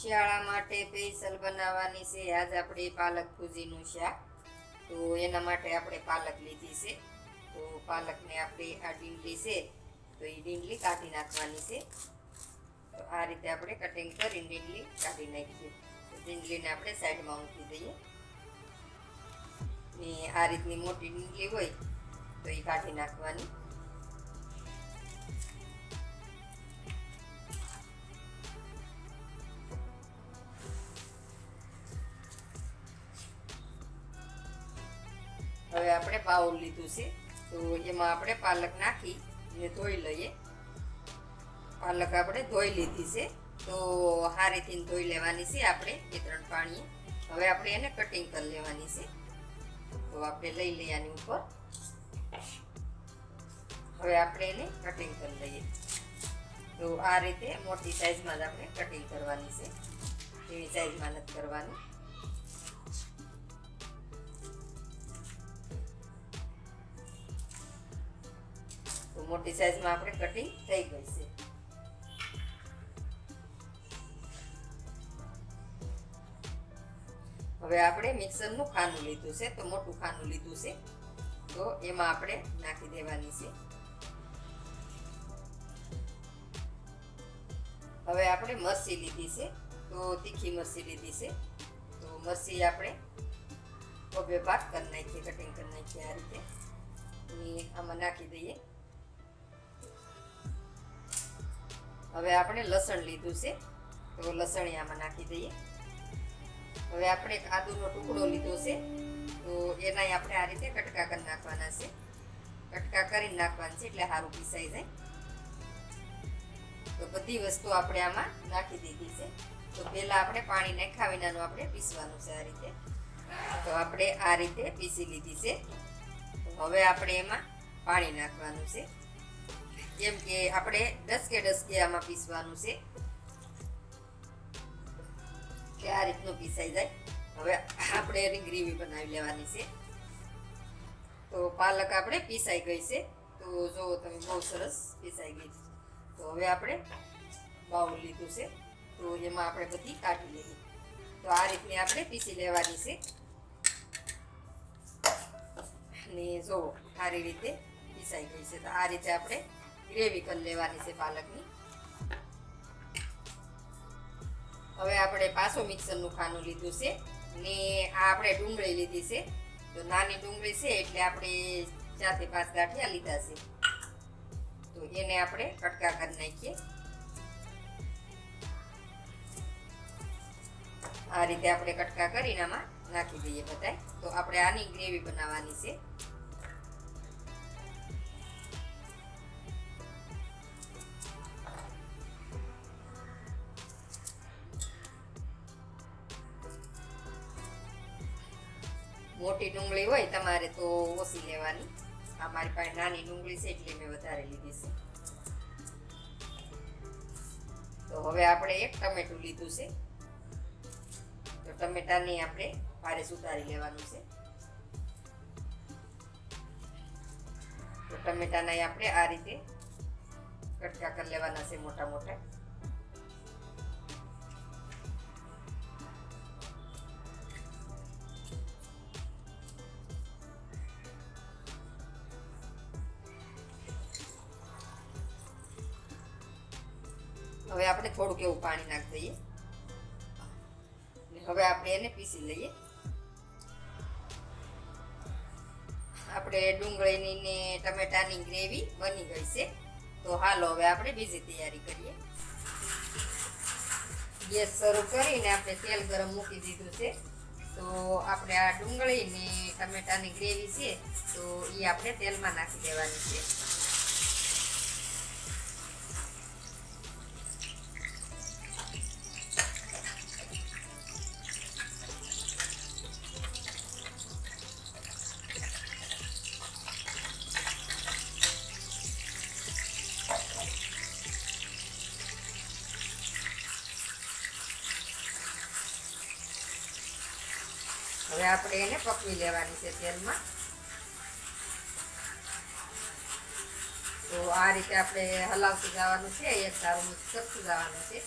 શિયાળા માટે સ્પેશિયલ બનાવવાની છે. આજ આપણે પાલક ભૂજીનું શાક. તો એના માટે આપણે પાલક લીધી છે. તો પાલકને આપણે આ ડીંડલી છે. તો એ ડીંડલી કાઢી નાખવાની છે. તો આ રીતે આપણે કટિંગ કરી ડીંડલી કાઢી નાખીએ. તો ડીંડલીને આપણે સાઈડમાં મૂકી દઈએ. ને આ રીતની મોટી ડીંડલી હોય તો એ કાઢી નાખવાની. હવે આપણે બાઉલ લીધું છે. તો એમાં આપણે પાલક નાખી એને ધોઈ લઈએ. પાલક આપણે ધોઈ લીધી છે. તો હારીથી ધોઈ લેવાની છે આપણે બે ત્રણ પાણીએ. હવે આપણે એને કટિંગ કરી લેવાની છે. તો આપણે લઈ લઈએ આની ઉપર. હવે આપણે એને કટિંગ કરી લઈએ. તો આ રીતે મોટી સાઈઝમાં જ આપણે કટિંગ કરવાની છે. એવી સાઈઝમાં નથી કરવાની. મોટી સાઈઝમાં આપણે કટિંગ થઈ ગઈ છે. હવે આપણે મિક્સરનું ખાનું લીધું છે, તો મોટું ખાનું લીધું છે. તો એમાં આપણે નાખી દેવાની છે. હવે આપણે મરસી લીધી છે, તો તીખી મરસી લીધી છે. તો મરસી આપણે બબે ભાગ કરી નાખીએ કટિંગ કરી નાખીએ આ રીતે. આમાં નાખી દઈએ. હવે આપણે લસણ લીધું છે. તો લસણ આમાં નાખી દઈએ. હવે આપણે એક ટુકડો લીધો છે. તો એના આપણે આ રીતે કટકા કરી નાખવાના છે. કટકા કરી નાખવાના છે એટલે સારું પીસાઈ જાય. તો બધી વસ્તુ આપણે આમાં નાખી દીધી છે. તો પહેલાં આપણે પાણી નાખ્યા વિનાનું આપણે પીસવાનું છે આ રીતે. તો આપણે આ રીતે પીસી લીધી છે. હવે આપણે એમાં પાણી નાખવાનું છે. જેમ કે આપણે ડસકે ડસકે આમાં પીસવાનું છે. કે આ રીતનું પીસાઈ જાય. હવે આપણે એની ગ્રેવી બનાવી લેવાની છે. તો પાલક આપણે પીસાઈ ગઈ છે. તો જો તમે બહુ સરસ પીસાઈ ગઈ છે. તો હવે આપણે બાઉલ લીધું છે. તો એમાં આપણે બધી કાઢી લઈએ. તો આ રીતની આપણે પીસી લેવાની છે. અને જો સારી રીતે પીસાઈ ગઈ છે. તો આ રીતે આપણે ગ્રેવી કરી લેવાની છે પાલકની. હવે આપણે પાછો મિક્સરનું ખાનું લીધું છે. ને આ આપણે ડુંગળી લીધી છે. તો નાની ડુંગળી છે એટલે આપણે ચારથી પાંચ ગાંઠિયા લીધા છે. તો એને આપણે કટકા કરી નાખીએ. આ રીતે આપણે કટકા કરીને આમાં નાખી દઈએ બધાય. તો આપણે આની ગ્રેવી બનાવવાની છે. મોટી ડુંગળી હોય, તમારે તો ઓછી લેવાની. આ મારી પાસે નાની ડુંગળી છે એટલે મેં વધારે લીધી છે. તો હવે આપણે એક ટમેટું લીધું છે. તો ટમેટાની આપણે ભારે સુધારી લેવાનું છે. તો ટમેટાના આપણે આ રીતે કટકા કરી લેવાના છે મોટા મોટા હવે આપણે થોડુંક એવું પાણી નાખી દઈએ. હવે આપણે એને પીસી લઈએ. આપણે ડુંગળીની ને ટમેટાની ગ્રેવી બની ગઈ છે. તો હાલો હવે આપણે બીજી તૈયારી કરીએ. ગેસ શરૂ કરીને આપણે તેલ ગરમ મૂકી દીધું છે. તો આપણે આ ડુંગળી ને ટમેટાની ગ્રેવી છે, તો એ આપણે તેલમાં નાખી દેવાની છે. હવે આપણે એને પકવી લેવાની છે તેલમાં. તો આ રીતે આપણે હલાવતું જવાનું છે, એક સારું મિક્સ કરતું જવાનું છે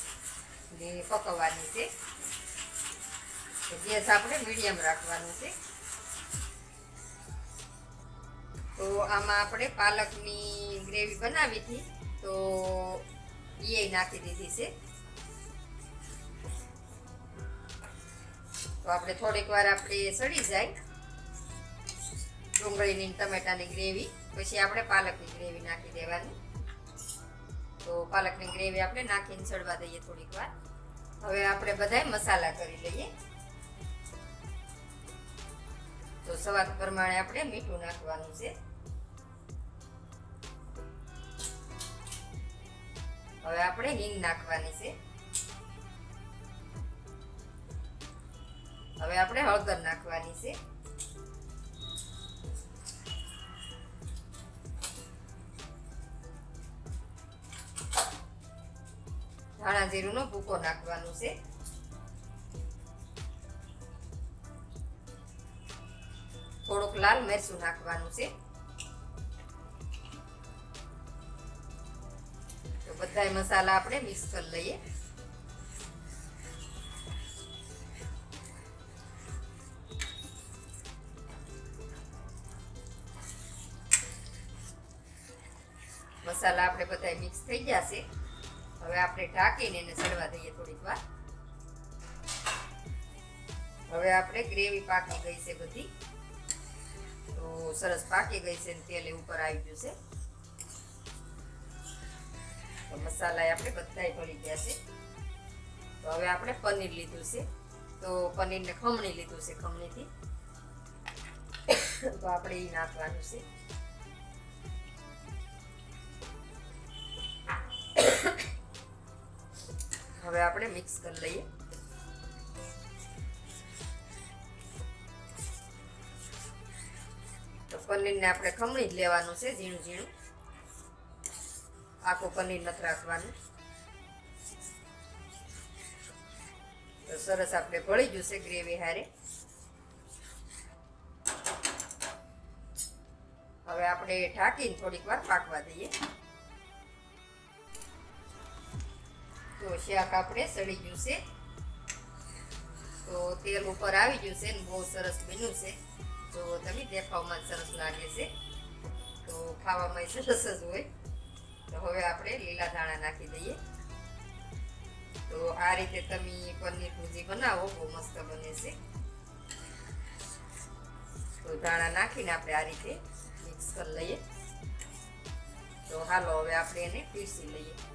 ને પકવવાની છે. ગેસ આપણે મીડિયમ રાખવાનું છે. તો આમાં આપણે પાલકની ગ્રેવી બનાવી હતી, તો એ નાખી દીધી છે. તો આપણે થોડીક વાર આપણે સડી જાય. ડુંગળીની ટમેટાની ગ્રેવી. પછી આપણે પાલકની ગ્રેવી નાખી દેવાની. તો પાલકની ગ્રેવી આપણે નાખીને સડવા દઈએ થોડીક વાર. હવે આપણે બધાય મસાલા કરી લઈએ. તો સ્વાદ પ્રમાણે આપણે મીઠું નાખવાનું છે. હવે આપણે હિંગ નાખવાની છે. હવે આપણે હળદર નાખવાની છે. ધાણા જીરુંનો ભૂકો નાખવાનું છે. થોડુંક લાલ મરચું નાખવાનું છે. તો બધા મસાલા આપણે મિક્સ કરી લઈએ. મસાલા આપણે બધા મિક્સ થઈ જશે. હવે આપણે ઢાંકીને એને સડવા દઈએ થોડીક વાર. હવે આપણે ગ્રેવી પાકી ગઈ છે બધી. તો સરસ પાકી ગઈ છે તેલ ઉપર આવી ગયું છે. મસાલા આપણે બધાય ભળી ગયા છે. તો હવે આપણે પનીર લીધું છે. તો પનીરને ખમણી લીધું છે ખમણીથી. તો આપણે એ નાખવાનું છે. આપણે મિક્સ કરી લઈએ. તો પનીરને આપણે ખમણી જ લેવાનું છે, ઝીણું ઝીણું. આખું પનીર નથી રાખવાનું. તો સરસ આપણે ભળી ગયું છે ગ્રેવી હારે. હવે આપણે ઢાંકીને થોડીક વાર પાકવા દઈએ. તો શાક આપણે સડી ગયું છે. તો તેલ ઉપર આવી ગયું છે ને બહુ સરસ બન્યું છે. તો તમે દેખાવમાં સરસ લાગે છે. તો ખાવામાં સરસ જ હોય. તો હવે આપણે લીલા ધાણા નાખી દઈએ. તો આ રીતે તમે પનીર ભૂજી બનાવો, બહુ મસ્ત બને છે. તો ધાણા નાખીને આપણે આ રીતે મિક્સ કરી લઈએ. તો હાલો, હવે આપણે એને પીસી લઈએ.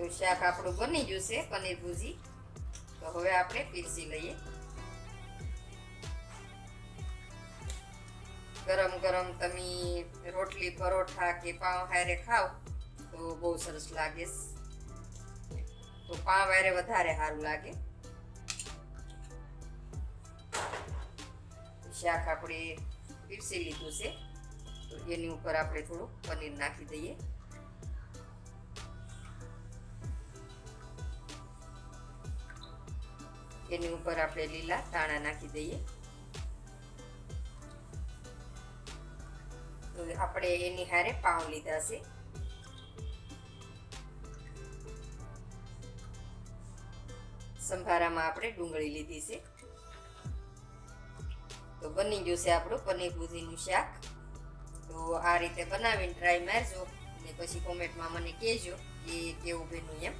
તો શાક આપણું બની ગયું છે, પનીર ભૂજી. તો હવે આપણે પીરસી લઈએ. ગરમ ગરમ તમે રોટલી, પરોઠા કે પાઉં હારે ખાવ, તો બહુ સરસ લાગે. તો પાઉં હારે વધારે સારું લાગે. શાક આપણે પીરસી લીધું છે. તો એની ઉપર આપણે થોડું પનીર નાખી દઈએ. એની ઉપર આપણે લીલા ધાણા નાખી દઈએ. આપણે એની હારે પાઉં લીધા છે. સંભારામાં આપણે ડુંગળી લીધી છે. તો બની ગયું છે આપણું પનીર ભુજીનું શાક. તો આ રીતે બનાવીને ટ્રાય મારજો અને પછી કોમેન્ટમાં મને કહેજો કે કેવું બન્યું એમ.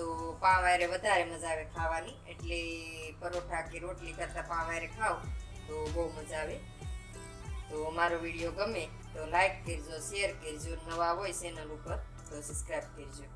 તો પાવ વાયરે વધારે મજા આવે ખાવાની. એટલે પરોઠા કે રોટલી કરતાં પાવ ખાવ તો બહુ મજા આવે. તો મારો વીડિયો ગમે તો લાઈક કરજો, શેર કરજો, નવા હોય ચેનલ ઉપર તો સબસ્ક્રાઈબ કરજો.